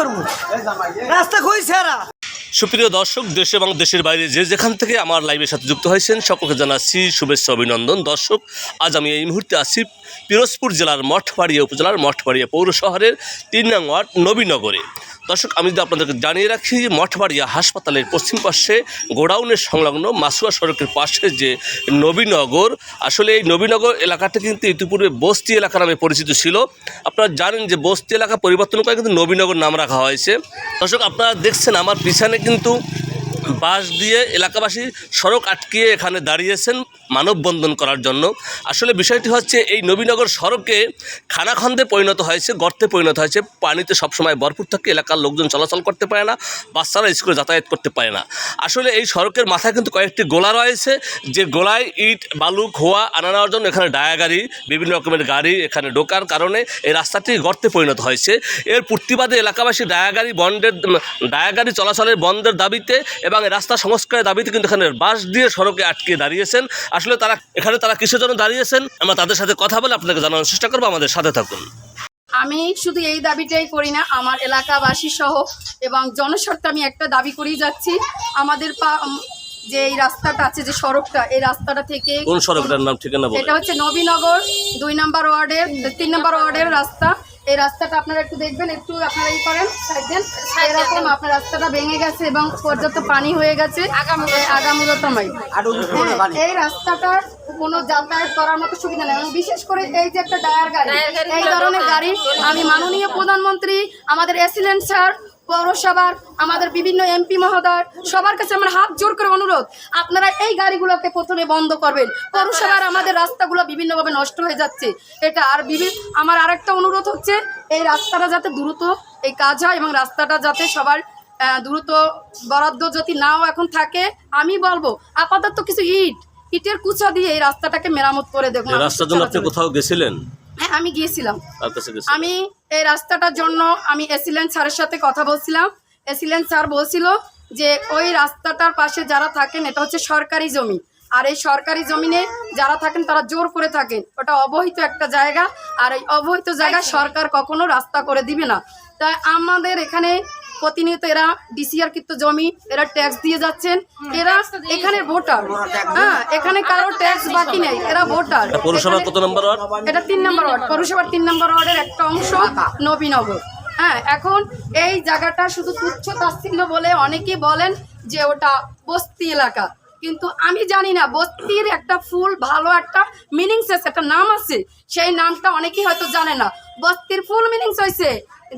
করব? রাস্তা খুঁই সেরা সুপ্রিয় দর্শক, দেশ এবং দেশের বাইরে যে যেখান থেকে আমার লাইভের সাথে যুক্ত হয়েছেন, সকলকে জানাচ্ছি শুভেচ্ছা, অভিনন্দন। দর্শক, আজ আমি এই মুহূর্তে আছি পিরোজপুর জেলার মঠবাড়িয়া উপজেলার মঠবাড়িয়া পৌর শহরের তিন নং ওয়ার্ড নবীনগরে। দর্শক, আমি যদি আপনাদেরকে জানিয়ে রাখি, মঠবাড়িয়া হাসপাতালের পশ্চিম পাশে গোডাউনের সংলগ্ন মাসুয়া সড়কের পাশে যে নবীনগর, আসলে এই নবীনগর এলাকাটা কিন্তু ইতিপূর্বে বস্তি এলাকা নামে পরিচিত ছিল। আপনারা জানেন যে বস্তি এলাকা পরিবর্তন করে কিন্তু নবীনগর নাম রাখা হয়েছে। দর্শক, আপনারা দেখছেন আমার পিছনে কিন্তু বাস দিয়ে এলাকাবাসী সড়ক আটকিয়ে এখানে দাঁড়িয়েছেন। মানববন্ধন করার জন্য। আসলে বিষয়টি হচ্ছে, এই নবীনগর সড়কে খানাখন্দে পরিণত হয়েছে, গর্তে পরিণত হয়েছে। পানিতে সবসময় ভরপুর থাকে, এলাকার লোকজন চলাচল করতে পারে না, বাচ্চারা স্কুলে যাতায়াত করতে পারে না। আসলে এই সড়কের মাথায় কিন্তু কয়েকটি গোলা রয়েছে, যে গোলায় ইট বালু খোয়া আনা নেওয়ার জন্য এখানে ডায়া গাড়ি, বিভিন্ন রকমের গাড়ি এখানে ঢোকার কারণে এই রাস্তাটি গর্তে পরিণত হয়েছে। এর প্রতিবাদে এলাকাবাসী ডায়া গাড়ি বন্ধের, ডায়া গাড়ি চলাচলের বন্ধের দাবিতে এবং রাস্তা সংস্কারের দাবিতে কিন্তু এখানে বাস দিয়ে সড়কে আটকে দাঁড়িয়েছেন। আসলে তারা এখানে তারা কিসের জন্য দাঁড়িয়েছেন আমরা তাদের সাথে কথা বলে আপনাকে জানানোর চেষ্টা করব আমাদের সাথে থাকুন। আমি শুধু এই দাবিটাই করি না আমার এলাকাবাসী সহ এবং জনস্বার্থে আমি একটা দাবি করেই যাচ্ছি। আমাদের পা- যে এই রাস্তাটা আছে যে সড়কটা এই রাস্তাটা থেকে কোন সড়কটার নাম ঠিকানা এটা হচ্ছে নবীনগর দুই নম্বর ওয়ার্ডের তিন নম্বর ওয়ার্ডের রাস্তা। এই রাস্তাটা আপনারা একটু দেখবেন একটু আপনারা ই করেন দেখবেন। এরকম আপনার রাস্তাটা ভেঙে গেছে এবং পর্যাপ্ত পানি হয়ে গেছে আগামূলতময় এই রাস্তাটার কোনো যাতায়াত করার মতো সুবিধা নেই। এবং বিশেষ করে এই যে একটা ডায়ার গাড়ি এই ধরনের গাড়ি আমি মাননীয় প্রধানমন্ত্রী আমাদের এসিলেন্ট স্যার পৌরসভার, আমাদের বিভিন্ন এমপি মহোদয়, সবার কাছে আমার হাত জোর করে অনুরোধ, আপনারা এই গাড়িগুলোকে প্রথমে বন্ধ করবেন। পৌরসভার আমাদের রাস্তাগুলো বিভিন্নভাবে নষ্ট হয়ে যাচ্ছে। এটা আর বিভিন্ন আমার আরেকটা অনুরোধ হচ্ছে, এই রাস্তাটা যাতে দ্রুত এই কাজ হয় এবং রাস্তাটা যাতে সবার দ্রুত বরাদ্দ যদি নাও এখন থাকে, আমি বলব, আপাতত কিছু ইট, ইটের কুচা দিয়ে এই রাস্তাটাকে মেরামত করে এই রাস্তার জন্য আপনি কোথাও গেছিলেন? আমি গিয়েছিলাম। আমি এই রাস্তাটার জন্য আমি এসিলেন স্যারের সাথে কথা বলছিলাম। এসিলেন স্যার বলছিল যে ওই রাস্তাটার পাশে যারা থাকেন এটা হচ্ছে সরকারি জমি। আর এই সরকারি জমিনে যারা থাকেন তারা জোর করে থাকেন। ওটা অবহিত একটা জায়গা। আর এই অবহিত জায়গা সরকার কখনো রাস্তা করে দিবে না। তাই আমাদের এখানে প্রতিনিয়ত এরা ডিসিআর কৃত জমি এরা ট্যাক্স দিয়ে যাচ্ছেন। এরা এখানে ভোটার হ্যাঁ এখানে কারও ট্যাক্স বাকি নেই এরা ভোটার এটা পৌরসভা কত নম্বর ওয়ার্ড এটা তিন নম্বর ওয়ার্ড পৌরসভার তিন নম্বর ওয়ার্ডের একটা অংশ নবীনগর। হ্যাঁ এখন এই জায়গাটা শুধু তুচ্ছ তাচ্ছিল্য বলে অনেকেই বলেন যে ওটা বস্তি এলাকা। কিন্তু আমি জানি না বস্তির একটা ফুল ভালো একটা মিনিংস আছে একটা নাম আছে। সেই নামটা অনেকেই হয়তো জানে না। বস্তির ফুল মিনিংস হয়েছে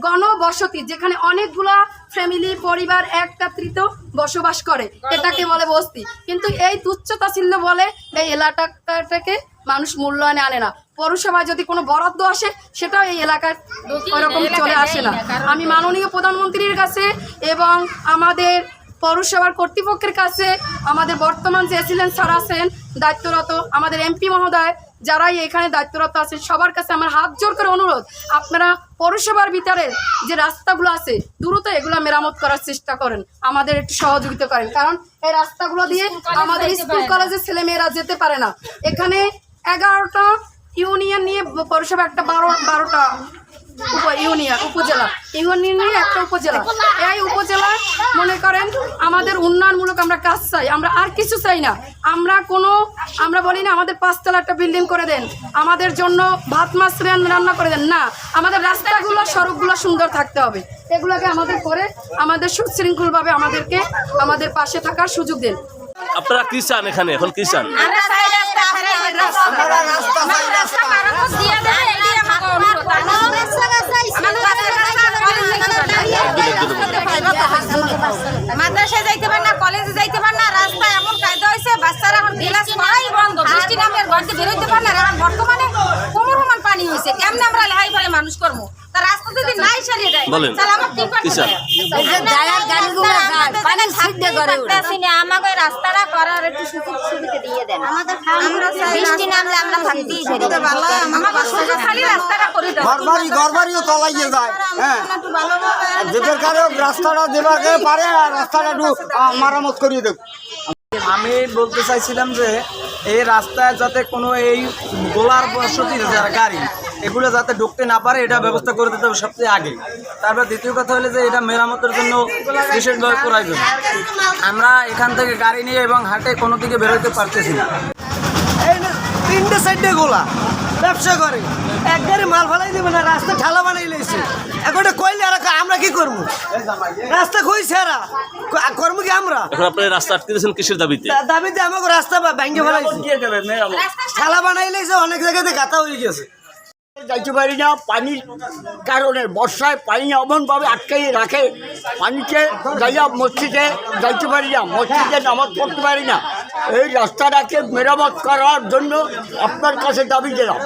গণবসতি যেখানে অনেকগুলা ফ্যামিলি পরিবার একত্রিত বসবাস করে। এটাকে বলে বস্তি। কিন্তু এই তুচ্ছতাচিল্য বলে এই এলাকাটাকে মানুষ মূল্যায়নে আনে না। পৌরসভায় যদি কোনো বরাদ্দ আসে সেটাও এই এলাকার ওরকম চলে আসে না। আমি মাননীয় প্রধানমন্ত্রীর কাছে এবং আমাদের পৌরসভার কর্তৃপক্ষের কাছে আমাদের বর্তমান যে ছিলেন স্যার আছেন দায়িত্বরত আমাদের এমপি মহোদয় যারাই এখানে দায়িত্বরত আছেন সবার কাছে আমার হাত জোর করে অনুরোধ। আপনারা পৌরসভার ভিতরে যে রাস্তাগুলো আছে দ্রুত এগুলো মেরামত করার চেষ্টা করেন। আমাদের একটু সহযোগিতা করেন। কারণ এই রাস্তাগুলো দিয়ে আমাদের স্কুল কলেজের ছেলেমেয়েরা যেতে পারে না। এখানে এগারোটা ইউনিয়ন নিয়ে পৌরসভা একটা বারো বারোটা ইউনিয়ন উপজেলা। ইউনিয়ন নিয়ে একটা উপজেলা। এই উপজেলা মনে করেন আমাদের উন্নয়নমূলক আমরা কাজ চাই। আমরা আর কিছু চাই না। আমরা কোনো আমরা বলি না আমাদের পাঁচতলা একটা বিল্ডিং করে দেন। আমাদের জন্য ভাত মাছ রান- রান্না করে দেন। না আমাদের রাস্তাগুলো সড়কগুলো সুন্দর থাকতে হবে। এগুলোকে আমাদের করে আমাদের সুশৃঙ্খলভাবে আমাদেরকে আমাদের পাশে থাকার সুযোগ দেন। আপনারা কি চান এখানে? এখন কি চান? রাস্তা রাস্তা রাস্তা। মাদ্রাসায় যাইতে পার না কলেজে যাইতে পার না রাস্তা এমন কায়দা হয়েছে বাচ্চারা এখন ক্লাস পড়াই বন্ধ বৃষ্টি নামের ঘরতে বেরোইতে পার না এখন বর্তমানে কোমর সমান পানি হয়েছে কেমনে আমরা লেহাই ফলে মানুষ করব? রাস্তা যদি নাই সারিয়ে দেয় বলেন। তাহলে আমার কি কি চান? আমাকে রাস্তাটা করার একটু সুযোগ সুবিধা দিয়ে দেন। আমাদের বৃষ্টি নামলে আমরা থাকতেই পারি। আমাকে শুধু খালি রাস্তাটা করে দেন। ঘরবাড়ি ঘরবাড়িও তলাইয়ে যায়। হ্যাঁ। যেটার কারণে রাস্তাটা দেবাকে পারে আর রাস্তাটা একটু মারামত করিয়ে দেব। আমি বলতে চাইছিলাম যে এই রাস্তায় যাতে কোনো এই গোলার বসতি গাড়ি এগুলো যাতে ঢুকতে না পারে এটা ব্যবস্থা করে দিতে হবে সবচেয়ে আগে। তারপর দ্বিতীয় কথা হলো যে এটা মেরামতের জন্য বিশেষভাবে প্রয়োজন। আমরা এখান থেকে গাড়ি নিয়ে এবং হাটে কোনো দিকে বেরোতে পারতেছি না। এই না তিনটে সাইডে গোলা। ব্যবসা করে। এক গাড়ি মাল ফালাই দেবে না রাস্তা ঠালা বানাই লইছে এখন কইলে আর আমরা কি করব? রাস্তা কইছে আর করব কি আমরা? এখন আপনি রাস্তা আটকে দিয়েছেন কিসের দাবিতে? আমাকে রাস্তা ফেলাইছে। ঠালা বানাই লইছে অনেক জায়গাতে গাতা হয়ে গেছে। যাইতে পারি না, পানির কারণে বর্ষায় পানি এমনভাবে আটকাই রাখে, পানিতে যাইয়া মসজিদে যাইতে পারি না, মসজিদে নামাজ পড়তে পারি না। এই রাস্তাটাকে মেরামত করার জন্য আপনার কাছে দাবি দিলাম।